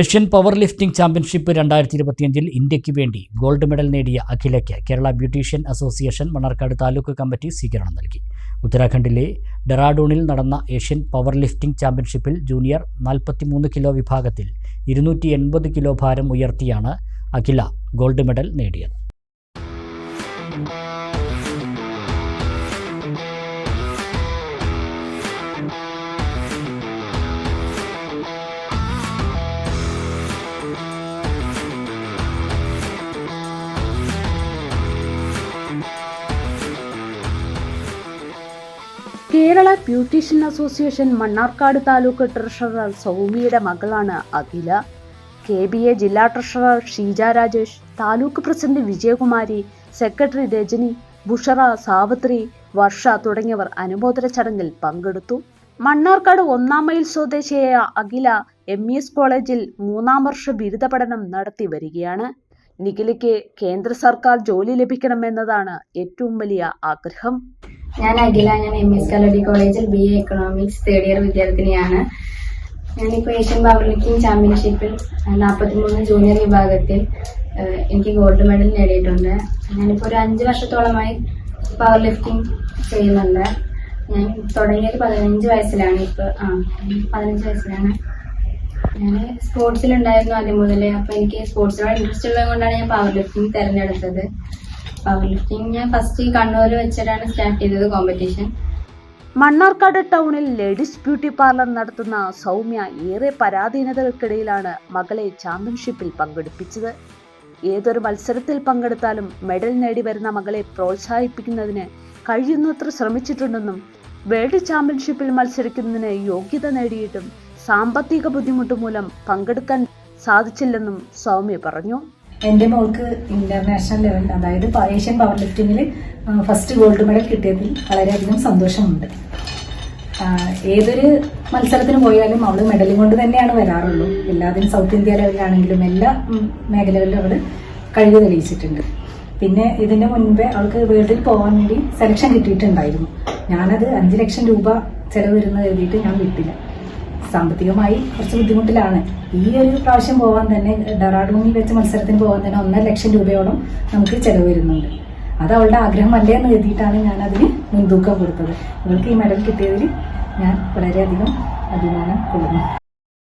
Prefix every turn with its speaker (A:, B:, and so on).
A: Asian power lifting championship രണ്ടായിരത്തി ഇരുപത്തിയഞ്ചിൽ ഇന്ത്യയ്ക്ക് വേണ്ടി ഗോൾഡ് മെഡൽ നേടിയ അഖിലയ്ക്ക് Kerala beautician association Mannarkkad taluk committee സ്വീകരണം നൽകി. ഉത്തരാഖണ്ഡിലെ ഡെറാഡൂണിൽ നടന്ന ഏഷ്യൻ പവർ ലിഫ്റ്റിംഗ് ചാമ്പ്യൻഷിപ്പിൽ ജൂനിയർ നാൽപ്പത്തിമൂന്ന് കിലോ വിഭാഗത്തിൽ ഇരുന്നൂറ്റി എൺപത് കിലോ ഭാരം ഉയർത്തിയാണ് അഖില ഗോൾഡ് മെഡൽ നേടിയത്.
B: Kerala beautician association Mannarkkad taluk treasurer സൗമ്യയുടെ മകളാണ് അഖില. കെ ബി എ ജില്ലാ treasurer Sheeja Rajesh taluk president Vijayakumari secretary Rajani Bushra Savitri Varsha തുടങ്ങിയവർ അനുമോദന ചടങ്ങിൽ പങ്കെടുത്തു. മണ്ണാർക്കാട് ഒന്നാം മൈൽ സ്വദേശിയായ അഖില എം ഇ എസ് കോളേജിൽ മൂന്നാം വർഷ ബിരുദ പഠനം നടത്തി വരികയാണ്. നിഖിലയ്ക്ക് കേന്ദ്ര സർക്കാർ ജോലി ലഭിക്കണമെന്നതാണ് ഏറ്റവും വലിയ ആഗ്രഹം.
C: ഞാൻ അഖില ഞാൻ എം എസ് കലോഡി കോളേജിൽ B A economics third year വിദ്യാർത്ഥിനിയാണ്. ഞാനിപ്പോൾ ഏഷ്യൻ പവർ ലിഫ്റ്റിംഗ് ചാമ്പ്യൻഷിപ്പിൽ നാൽപ്പത്തിമൂന്ന് ജൂനിയർ വിഭാഗത്തിൽ എനിക്ക് ഗോൾഡ് മെഡൽ നേടിയിട്ടുണ്ട്. ഞാനിപ്പോൾ ഒരു അഞ്ച് വർഷത്തോളമായി പവർ ലിഫ്റ്റിംഗ് ചെയ്യുന്നുണ്ട്. ഞാൻ തുടങ്ങിയത് പതിനഞ്ച് വയസ്സിലാണ് ഇപ്പോൾ ആ പതിനഞ്ച് വയസ്സിലാണ്. ഞാൻ സ്പോർട്സിലുണ്ടായിരുന്നു ആദ്യം മുതലേ അപ്പോൾ എനിക്ക് സ്പോർട്സിനോട് ഇൻട്രസ്റ്റ് ഉള്ളത് കൊണ്ടാണ് ഞാൻ പവർ ലിഫ്റ്റിംഗ് തിരഞ്ഞെടുത്തത്. പവർ ലിഫ്റ്റിംഗ് ഞാൻ ഫസ്റ്റ് കണ്ണൂർ വെച്ചിട്ടാണ് സ്റ്റാർട്ട് ചെയ്തത് കോമ്പറ്റീഷൻ
B: മണ്ണാർക്കാട് ടൗണിൽ ലേഡീസ് ബ്യൂട്ടി പാർലർ നടത്തുന്ന സൗമ്യ ഏറെ പരാധീനതകൾക്കിടയിലാണ് മകളെ ചാമ്പ്യൻഷിപ്പിൽ പങ്കെടുപ്പിച്ചത്. ഏതൊരു മത്സരത്തിൽ പങ്കെടുത്താലും മെഡൽ നേടി വരുന്ന മകളെ പ്രോത്സാഹിപ്പിക്കുന്നതിന് കഴിയുന്നത്ര ശ്രമിച്ചിട്ടുണ്ടെന്നും വേൾഡ് ചാമ്പ്യൻഷിപ്പിൽ മത്സരിക്കുന്നതിന് യോഗ്യത നേടിയിട്ടും സാമ്പത്തിക ബുദ്ധിമുട്ട് മൂലം പങ്കെടുക്കാൻ സാധിച്ചില്ലെന്നും സൗമ്യ പറഞ്ഞു.
D: എന്റെ മോൾക്ക് ഇന്റർനാഷണൽ ലെവൽ അതായത് ഏഷ്യൻ പവർ ലിഫ്റ്റിംഗിൽ ഫസ്റ്റ് ഗോൾഡ് മെഡൽ കിട്ടിയതിൽ വളരെയധികം സന്തോഷമുണ്ട്. ഏതൊരു മത്സരത്തിന് പോയാലും അവൾ മെഡലും കൊണ്ട് തന്നെയാണ് വരാറുള്ളൂ. എല്ലാത്തിനും സൗത്ത് ഇന്ത്യ ലെവലിലാണെങ്കിലും എല്ലാ മേഖലകളിലും അവൾ കഴിവ് തെളിയിച്ചിട്ടുണ്ട്. പിന്നെ ഇതിന്റെ മുൻപേ അവൾക്ക് വേൾഡിൽ പോകാൻ വേണ്ടി സെലക്ഷൻ കിട്ടിയിട്ടുണ്ടായിരുന്നു. ഞാനത് അഞ്ച് ലക്ഷം രൂപ ചെലവ് വരുന്ന എഴുതിയിട്ട് ഞാൻ വിട്ടില്ല. സാമ്പത്തികമായി കുറച്ച് ബുദ്ധിമുട്ടിലാണ്. ഈ ഒരു പ്രാവശ്യം പോകാൻ തന്നെ ഡെറാഡൂണിൽ വെച്ച് മത്സരത്തിന് പോകാൻ തന്നെ ഒന്നര ലക്ഷം രൂപയോളം നമുക്ക് ചെലവ് വരുന്നുണ്ട്. അത് അവളുടെ ആഗ്രഹമല്ലേ എന്ന് എഴുതിയിട്ടാണ് ഞാൻ അതിന് മുൻതൂക്കം കൊടുത്തത്. അവൾക്ക് ഈ മെഡൽ കിട്ടിയതിൽ ഞാൻ വളരെയധികം അഭിമാനം കൊള്ളുന്നു.